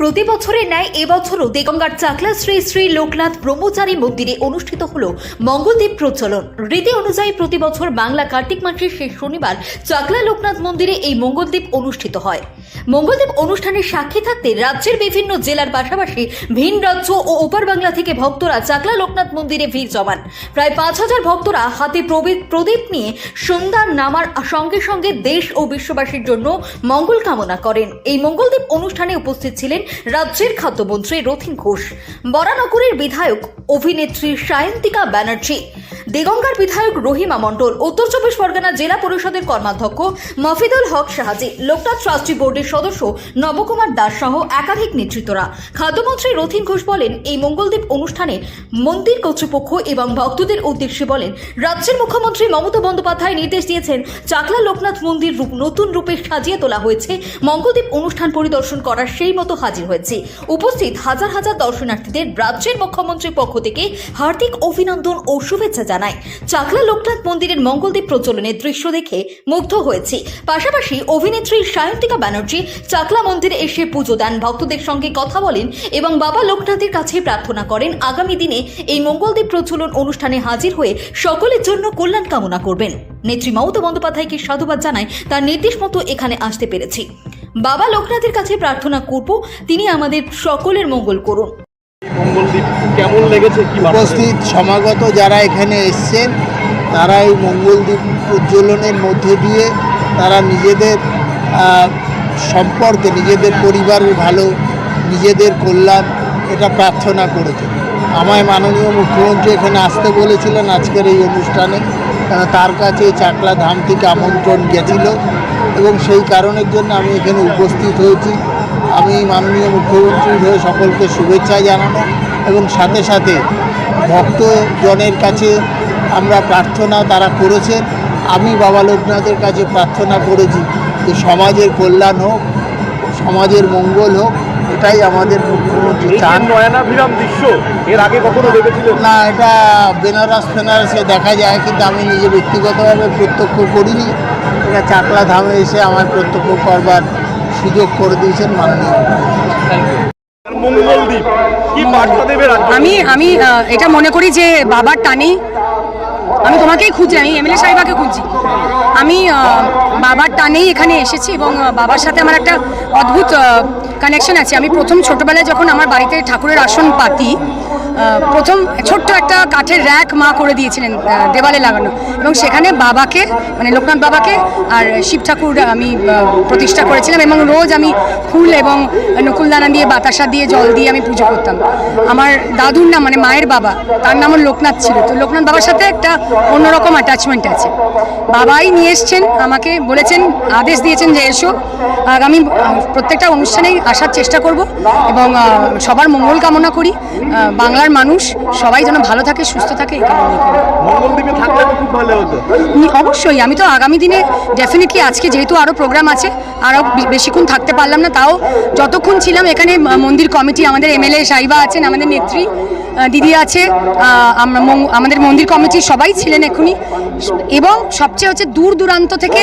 প্রতি বছরের ন্যায় এবছরও দেগঙ্গার চাকলা শ্রী শ্রী লোকনাথ ব্রহ্মচারী মন্দিরে অনুষ্ঠিত হল মঙ্গলদ্বীপ প্রচলন রীতি অনুযায়ী প্রতি বছর বাংলা কার্তিক মাসের শেষ শনিবার চাকলা লোকনাথ মন্দিরে এই মঙ্গলদ্বীপ অনুষ্ঠিত হয়। মঙ্গলদ্বীপ অনুষ্ঠানের সাক্ষী থাকতে রাজ্যের বিভিন্ন জেলার পাশাপাশি ভিন রাজ্য ও ওপার বাংলা থেকে ভক্তরা চাকলা লোকনাথ মন্দিরে ভিড় জমান। প্রায় পাঁচ হাজার ভক্তরা হাতে প্রদীপ নিয়ে সন্ধ্যা নামার সঙ্গে সঙ্গে দেশ ও বিশ্ববাসীর জন্য মঙ্গল কামনা করেন। এই মঙ্গলদ্বীপ অনুষ্ঠানে উপস্থিত ছিলেন রাজ্যের খাদ্যমন্ত্রী রথিন ঘোষ বরানগরের বিধায়ক অভিনেত্রী সায়ন্তিকা ব্যানার্জি দেগঙ্গার বিধায়ক রহিমা মণ্ডল, উত্তর চব্বিশ পরগনা জেলা পরিষদের কর্মাধ্যক্ষ মফিদুল হক শাহাজি লোকনাথ ট্রাস্টি বোর্ডের সদস্য নবকুমার দাস সহ একাধিক নেতৃত্বরা। খাদ্যমন্ত্রী রথিন ঘোষ বলেন, এই মঙ্গলদ্বীপ অনুষ্ঠানে মন্দির কর্তৃপক্ষ এবং ভক্তদের উদ্দেশ্যে বলেন, রাজ্যের মুখ্যমন্ত্রী মমতা বন্দ্যোপাধ্যায় নির্দেশ দিয়েছেন, চাকলা লোকনাথ মন্দির রূপ নতুন রূপে সাজিয়ে তোলা হয়েছে, মঙ্গলদ্বীপ অনুষ্ঠান পরিদর্শন করার সেই মতো হাজির হয়েছে। উপস্থিত হাজার হাজার দর্শনার্থীদের রাজ্যের মুখ্যমন্ত্রীর পক্ষ থেকে হার্দিক অভিনন্দন ও শুভেচ্ছা জানায়। চাকলা লোকনাথ মন্দিরের মঙ্গলদ্বীপ প্রচলনের দৃশ্য দেখে মুগ্ধ হয়েছে। পাশাপাশি অভিনেত্রী সায়ন্তিকা ব্যানার্জি চাকলা মন্দিরে এসে পুজো দেন। ভক্তদের সঙ্গে কথা বলেন এবং বাবা লোকনাথের কাছে প্রার্থনা করেন, আগামী দিনে এই মঙ্গলদ্বীপ প্রচলন অনুষ্ঠানে হাজির হয়ে সকলের জন্য কল্যাণ কামনা করবেন। নেত্রী মমতা বন্দ্যোপাধ্যায়কে সাধুবাদ জানায় তার নির্দেশ মতো এখানে আসতে পেরেছি। বাবা লোকনাথের কাছে প্রার্থনা করব, তিনি আমাদের সকলের মঙ্গল করুন। কেমন লেগেছে? উপস্থিত সমাগত যারা এখানে এসছেন, তারা এই মঙ্গলদ্বীপ উজ্জ্বলনের মধ্যে দিয়ে তারা নিজেদের সম্পর্কে, নিজেদের পরিবারের ভালো, নিজেদের কল্যাণ, এটা প্রার্থনা করেছে। আমায় মাননীয় মুখ্যমন্ত্রী এখানে আসতে বলেছিলেন আজকের এই অনুষ্ঠানে তার কাছে চাকলা ধাম থেকে আমন্ত্রণ গেছিল এবং সেই কারণের জন্য আমি এখানে উপস্থিত হয়েছি। আমি মাননীয় মুখ্যমন্ত্রীর হয়ে সকলকে শুভেচ্ছা জানানো এবং সাথে সাথে ভক্তজনের কাছে আমরা প্রার্থনা তারা করেছেন। আমি বাবা লোকনাথের কাছে প্রার্থনা করেছি যে সমাজের কল্যাণ হোক সমাজের মঙ্গল হোক এটাই আমাদের মুখ্যমন্ত্রী চান। নয়নাভিরাম দৃশ্য এর আগে কখনো দেখেছিলেন? না এটা বেনারস ফেনারসে দেখা যায় কিন্তু আমি নিজে ব্যক্তিগতভাবে প্রত্যক্ষ করিনি। এটা চাকলা ধামে এসে আমার প্রত্যক্ষ করবার সুযোগ করে দিয়েছেন মাননীয়। মঙ্গলদ্বীপ কি বার্তা দেবে আমি আমি আহ, এটা মনে করি যে বাবার টানেই আমি তোমাকেই খুঁজছি আমি এমএলএ সাহেবাকে খুঁজছি আমি বাবার টানেই এখানে এসেছি এবং বাবার সাথে আমার একটা অদ্ভুত কানেকশন আছে। আমি প্রথম ছোটবেলায় যখন আমার বাড়িতে ঠাকুরের আসন পাতি প্রথম ছোট্ট একটা কাঠের র্যাক মা করে দিয়েছিলেন দেওয়ালে লাগানো। এবং সেখানে বাবাকে মানে লোকনাথ বাবাকে আর শিব ঠাকুর আমি প্রতিষ্ঠা করেছিলাম এবং রোজ আমি ফুল এবং নকুলদানা দিয়ে, বাতাসা দিয়ে, জল দিয়ে আমি পুজো করতাম। আমার দাদুর নাম মানে মায়ের বাবা, তার নামও লোকনাথ ছিল। তো লোকনাথ বাবার সাথে একটা অন্যরকম অ্যাটাচমেন্ট আছে। বাবাই নিয়ে এসছেন আমাকে বলেছেন আদেশ দিয়েছেন যে এসো। আগামী প্রত্যেকটা অনুষ্ঠানেই আসার চেষ্টা করব এবং সবার মঙ্গল কামনা করি। বাংলার মানুষ সবাই যেন ভালো থাকে সুস্থ থাকে এই অবশ্যই আমি তো আগামী দিনে ডেফিনেটলি আজকে যেহেতু আরও প্রোগ্রাম আছে আরও বেশিক্ষণ থাকতে পারলাম না তাও যতক্ষণ ছিলাম এখানে মন্দির কমিটি আমাদের এমএলএ সাইবা আছেন আমাদের নেত্রী দিদি আছে আমরা আমাদের মন্দির কমিটি সবাই ছিলেন এখনই। এবং সবচেয়ে হচ্ছে দূর দূরান্ত থেকে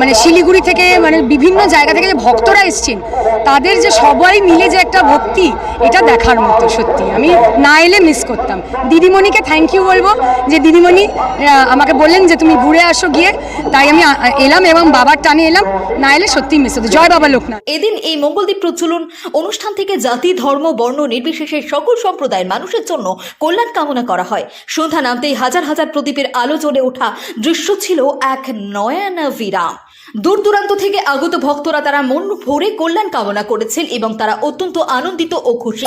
মানে শিলিগুড়ি থেকে মানে বিভিন্ন জায়গা থেকে যে ভক্তরা এসছেন, তাদের যে সবাই মিলে যে একটা ভক্তি, এটা দেখার মতো সত্যি। আমি না এলে মিস করতাম। দিদিমণিকে থ্যাংক ইউ বলব যে দিদিমণি আমাকে বললেন যে তুমি ঘুরে আসো গিয়ে। তাই আমি এলাম এবং বাবার টানে এলাম। না এলে সত্যি মিস হতো। জয় বাবা লোকনাথ। এদিন এই মঙ্গলদ্বীপ প্রচলন অনুষ্ঠান থেকে জাতি, ধর্ম, বর্ণ নির্বিশেষে সকল সম্প্রদায়ের মানুষের জন্য কল্যাণ কামনা করা হয়। সন্ধ্যা নামতেই হাজার হাজার প্রদীপের আলো জ্বলে ওঠা দৃশ্য ছিল এক নয়ন বিরাম। দূর দূরান্ত থেকে আগত ভক্তরা তারা মন ভরে কল্যাণ কামনা করেছেন এবং তারা অত্যন্ত আনন্দিত ও খুশি।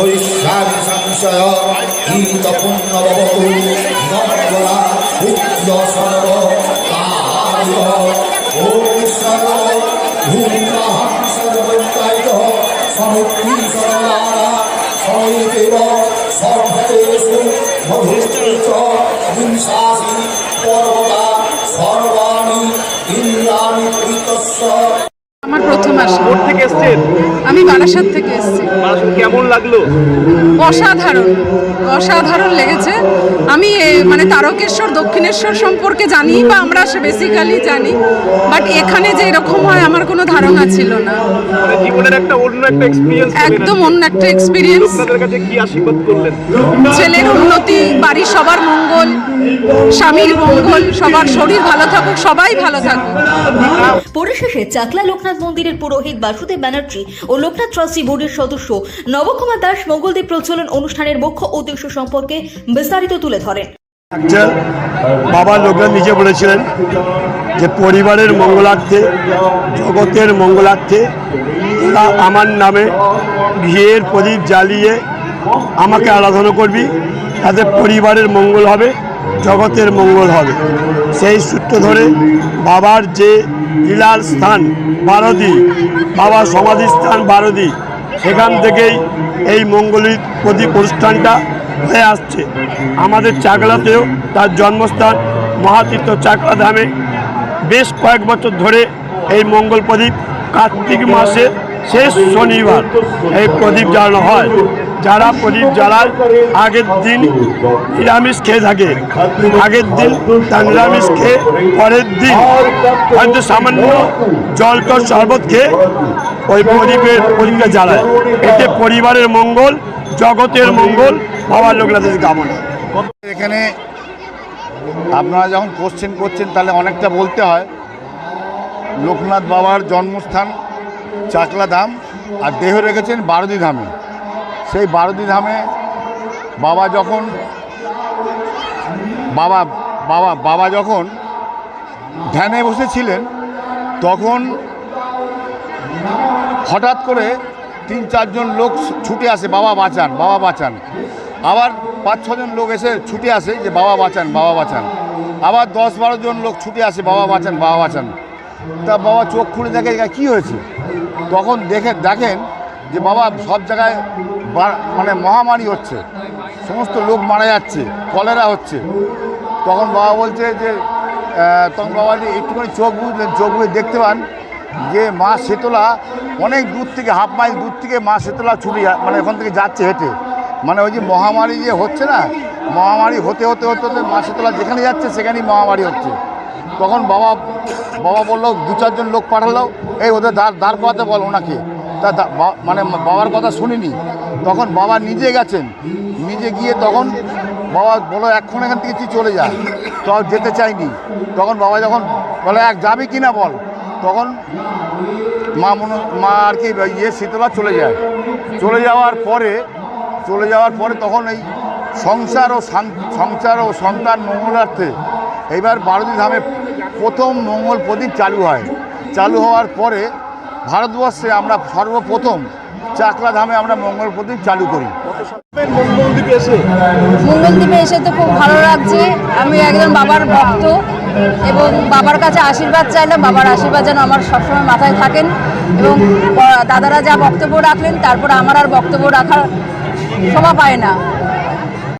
হরিষ্যামি সংশয় ঈত পুণ্যবতু মঙ্গলা নিত্য সর্ব প্রথম আসা কোথ থেকে এসছেন? আমি বারাসাত থেকে এসেছি। কেমন লাগল? অসাধারণ। অসাধারণ লেগেছে। আমি মানে তারকেশ্বর দক্ষিণেশ্বর সম্পর্কে জানি বা আমরা বেসিক্যালি জানি বাট এখানে যে এরকম হয় আমার কোনো ধারণা ছিল না। মানে জীবনের একটা অন্য একটা এক্সপিরিয়েন্স একদম অন্য একটা এক্সপিরিয়েন্স আপনাদের কাছে কি আশীর্বাদ করলেন? ছেলের উন্নতি বাড়ির সবার মঙ্গল স্বামীর মঙ্গল সবার শরীর ভালো থাকুক সবাই ভালো থাকুক। পরিশেষে চাকলা লোকনাথ মন্দিরের পুরোহিত বাসুদেব ব্যানার্জি ও লোকনাথ ট্রাস্টি বোর্ডের সদস্য নবকুমার দাস মঙ্গলদ্বীপ প্রচলন অনুষ্ঠানের মুখ্য উদ্দেশ্য সম্পর্কে বিস্তারিত তুলে ধরেন। বাবা লোকনাথ নিজে বলেছিলেন যে পরিবারের মঙ্গলার্থে, জগতের মঙ্গলার্থে তোরা আমার নামে ঘিয়ের প্রদীপ জ্বালিয়ে আমাকে আরাধনা করবি, তাতে পরিবারের মঙ্গল হবে, জগতের মঙ্গল হবে। সেই সূত্র ধরে বাবার যে লীলার স্থান বারদি বাবার সমাধিস্থান বারদি। সেখান থেকেই এই মঙ্গলিত প্রদীপ অনুষ্ঠানটা হয়ে আসছে। আমাদের চাকলাতেও তার জন্মস্থান মহাতীর্থ চাকলা ধামে। বেশ কয়েক বছর ধরে এই মঙ্গল প্রদীপ কার্তিক মাসে শেষ শনিবার এই প্রদীপ জ্বালানো হয়। যারা প্রদীপ জ্বালায় আগের দিন নিরামিষ খেয়ে থাকে, আগের দিন তার নিরামিষ খেয়ে পরের দিন হয়তো সামান্য জল টল শরবত খেয়ে ওই প্রদীপের প্রদীপটা জ্বালায়। এতে পরিবারের মঙ্গল, জগতের মঙ্গল বাবা লোকনাথের কামনা এখানে আপনারা যখন কোশ্চেন করছেন, তাহলে অনেকটা বলতে হয়। লোকনাথ বাবার জন্মস্থান চাকলা ধাম আর দেহ রেখেছেন বারুদি ধামে সেই বারুদি ধামে বাবা যখন, বাবা বাবা বাবা যখন ধ্যানে বসেছিলেন, তখন হঠাৎ করে তিন, চারজন লোক ছুটে আসে, বাবা বাঁচান বাবা বাঁচান। আবার পাঁচ, ছজন লোক এসে ছুটে আসে যে, বাবা বাঁচান বাবা বাঁচান। আবার দশ, বারো জন লোক ছুটে আসে, বাবা বাঁচান বাবা বাঁচান। তা বাবা চোখ খুলে দেখে কী হয়েছে? তখন দেখে, দেখেন যে, বাবা সব জায়গায় মানে মহামারী হচ্ছে। সমস্ত লোক মারা যাচ্ছে, কলেরা হচ্ছে। তখন বাবা বলছে যে তখন বাবা যে একটুখানি চোখ বুঝলেন চোখ বুঝে দেখতে পান যে মা শীতলা অনেক দূর থেকে, হাফ মাইল দূর থেকে মা শীতলা ছুটে মানে ওখান থেকে যাচ্ছে হেঁটে। মানে ওই যে মহামারী যে হচ্ছে না, মহামারী হতে হতে হতে হতে মা শীতলা যেখানে যাচ্ছে, সেখানেই মহামারী হচ্ছে। তখন বাবা বাবা বলল দু চারজন লোক পাঠালো, এই ওদের দাঁড় দাঁড় করাতে বল ওনাকে। তা মানে বাবার কথা শুনিনি। তখন বাবা নিজে গেছেন। নিজে গিয়ে তখন বাবা বলো এক্ষণ এখান থেকে চলে যা। চল, যেতে চাইনি। তখন বাবা যখন বলে এক যাবি কি না বল? তখন মা মনে, মা আর কি ইয়ে শীতলা চলে যায়। চলে যাওয়ার পরে, চলে যাওয়ার পরে তখন এই সংসার ও সংসার ও সন্তান মঙ্গলার্থে এইবার বারোদি ধামে প্রথম মঙ্গল প্রদীপ চালু হয়। চালু হওয়ার পরে ভারতবর্ষে আমরা সর্বপ্রথম চাকলা ধামে আমরা মঙ্গল প্রদীপ চালু করি। মঙ্গলদ্বীপে এসে? মঙ্গলদ্বীপে এসে তো খুব ভালো লাগছে। আমি একজন বাবার ভক্ত এবং বাবার কাছে আশীর্বাদ চাইলাম। বাবার আশীর্বাদ যেন আমার সবসময় মাথায় থাকেন এবং দাদারা যা বক্তব্য রাখলেন তারপর আমার আর বক্তব্য রাখার শোভা পায় না।